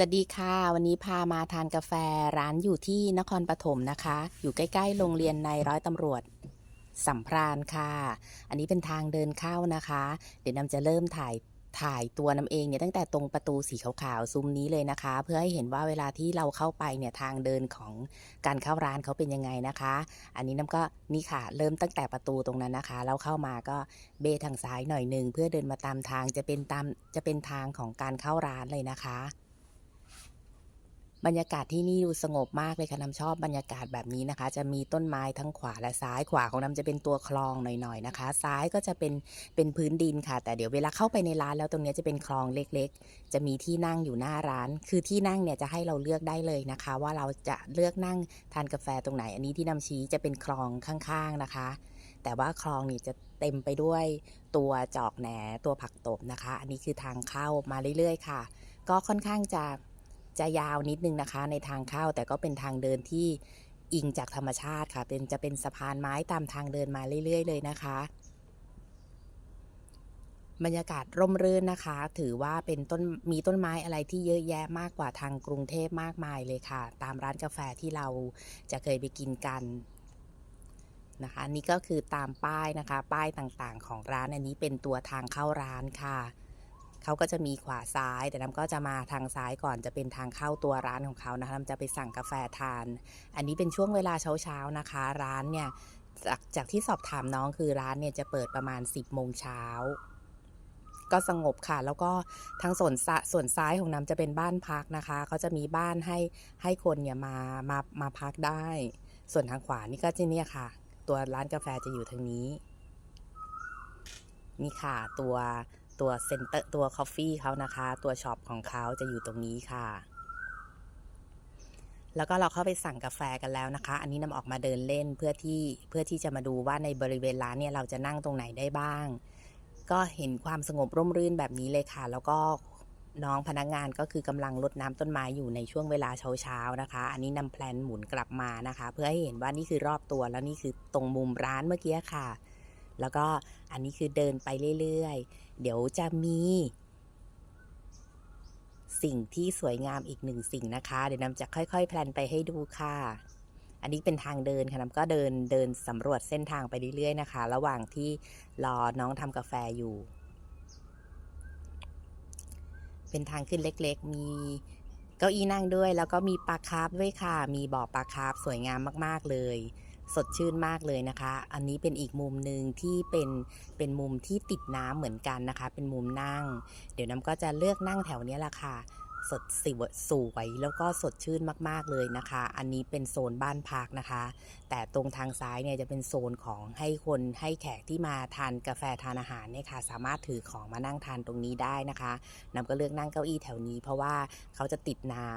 สวัสดีค่ะ วันนี้พามาทานกาแฟร้านอยู่ที่นครปฐมนะคะ อยู่ใกล้ ๆ โรงเรียนในร้อยตำรวจสัมพรานค่ะ อันนี้เป็นทางเดินเข้านะคะ เดี๋ยวนำจะเริ่มถ่ายถ่ายตัวน้ำเองเนี่ยตั้งแต่ตรงประตูสีขาวๆซุ้มนี้เลยนะคะ เพื่อให้เห็นว่าเวลาที่เราเข้าไปเนี่ยทางเดินของการเข้าร้านเขาเป็นยังไงนะคะ อันนี้น้ำก็นี่ค่ะ เริ่มตั้งแต่ประตูตรงนั้นนะคะแล้วเข้ามาก็เบทางซ้ายหน่อยหนึ่งเพื่อเดินมาตามทางจะเป็นตามจะเป็นทางของการเข้าร้านเลยนะคะ บรรยากาศที่นี่ดูสงบมากเลยค่ะน้ำชอบบรรยากาศแบบนี้นะคะ จะมีต้นไม้ทั้งขวาและซ้ายขวาของน้ำจะเป็นตัวคลองหน่อยๆนะคะ ซ้ายก็จะเป็นเป็นพื้นดินค่ะ แต่เดี๋ยวเวลาเข้าไปในร้านแล้วตรงนี้จะเป็นคลองเล็กๆ จะมีที่นั่งอยู่หน้าร้าน คือที่นั่งเนี่ยจะให้เราเลือกได้เลยนะคะ ว่าเราจะเลือกนั่งทานกาแฟตรงไหน อันนี้ที่นำชี้จะเป็นคลองข้างๆนะคะ แต่ว่าคลองนี่จะเต็มไปด้วยตัวจอกแหนตัวผักตบนะคะ อันนี้คือทางเข้ามาเรื่อยๆ ค่ะ ก็ค่อนข้างจะ จะยาวนิดนึงนะคะ ในทางเข้าแต่ก็เป็นทางเดินที่อิงจากธรรมชาติค่ะ เป็นจะเป็นสะพานไม้ตามทางเดินมาเรื่อย ๆ เลยนะคะ บรรยากาศร่มรื่นนะคะ ถือว่าเป็นต้นมีต้นไม้อะไรที่เยอะแยะมากกว่าทางกรุงเทพมากมายเลยค่ะ ตามร้านกาแฟที่เราจะเคยไปกินกันนะคะนี่ก็คือตามป้ายนะคะ ป้ายต่างๆ ของร้านอันนี้เป็นตัวทางเข้าร้านค่ะ เขาก็จะมีขวาซ้าย แต่น้ำก็จะมาทางซ้ายก่อนจะเป็นทางเข้าตัวร้านของเขานะคะน้ำจะไปสั่งกาแฟทาน อันนี้เป็นช่วงเวลาเช้าๆนะคะ ร้านเนี่ยจากจากที่สอบถามน้องคือร้านเนี่ยจะเปิดประมาณ 10โมงเช้าก็สงบค่ะ แล้วก็ทางส่วนส่วนซ้ายของน้ำจะเป็นบ้านพักนะคะเขาจะมีบ้านให้ให้คนเนี่ยมามามาพักได้ ส่วนทางขวานี่ก็จะเนี่ยค่ะ ตัวร้านกาแฟจะอยู่ทางนี้ นี่ค่ะตัว ตัวเซ็นเตอร์ตัวคอฟฟี่เขานะคะ ตัวช็อปของเขาจะอยู่ตรงนี้ค่ะ แล้วก็เราเข้าไปสั่งกาแฟกันแล้วนะคะ อันนี้นำออกมาเดินเล่นเพื่อที่เพื่อที่จะมาดูว่าในบริเวณร้านเนี่ยเราจะนั่งตรงไหนได้บ้าง ก็เห็นความสงบร่มรื่นแบบนี้เลยค่ะ แล้วก็น้องพนักงานก็คือกำลังรดน้ำต้นไม้อยู่ในช่วงเวลาเช้าๆนะคะ อันนี้นำแพลนหมุนกลับมานะคะ เพื่อให้เห็นว่านี่คือรอบตัวแล้วนี่คือตรงมุมร้านเมื่อกี้ค่ะ แล้วก็อันนี้คือเดินไปเรื่อยๆ เดี๋ยวจะมีสิ่งที่สวยงามอีกหนึ่งสิ่งนะคะ เดี๋ยวนำจะค่อยๆ แพลนไปให้ดูค่ะ อันนี้เป็นทางเดินค่ะน้ำก็เดินเดินสำรวจเส้นทางไปเรื่อยๆนะคะ ระหว่างที่รอน้องทำกาแฟอยู่ เป็นทางขึ้นเล็กๆ มีเก้าอี้นั่งด้วย แล้วก็มีปลาคาร์ฟด้วยค่ะ มีบ่อปลาคาร์ฟสวยงามมากๆเลย สดชื่นมากเลยนะคะ อันนี้เป็นอีกมุมหนึ่งที่เป็นเป็นมุมที่ติดน้ำเหมือนกันนะคะ เป็นมุมนั่ง เดี๋ยวน้ำก็จะเลือกนั่งแถวนี้แหละค่ะสดสิวสวยแล้วก็สดชื่นมาก ๆ เลยนะคะ อันนี้เป็นโซนบ้านพักนะคะ แต่ตรงทางซ้ายเนี่ยจะเป็นโซนของให้คนให้แขกที่มาทานกาแฟทานอาหารเนี่ยค่ะ สามารถถือของมานั่งทานตรงนี้ได้นะคะน้ำก็เลือกนั่งเก้าอี้แถวนี้ เพราะว่าเขาจะติดน้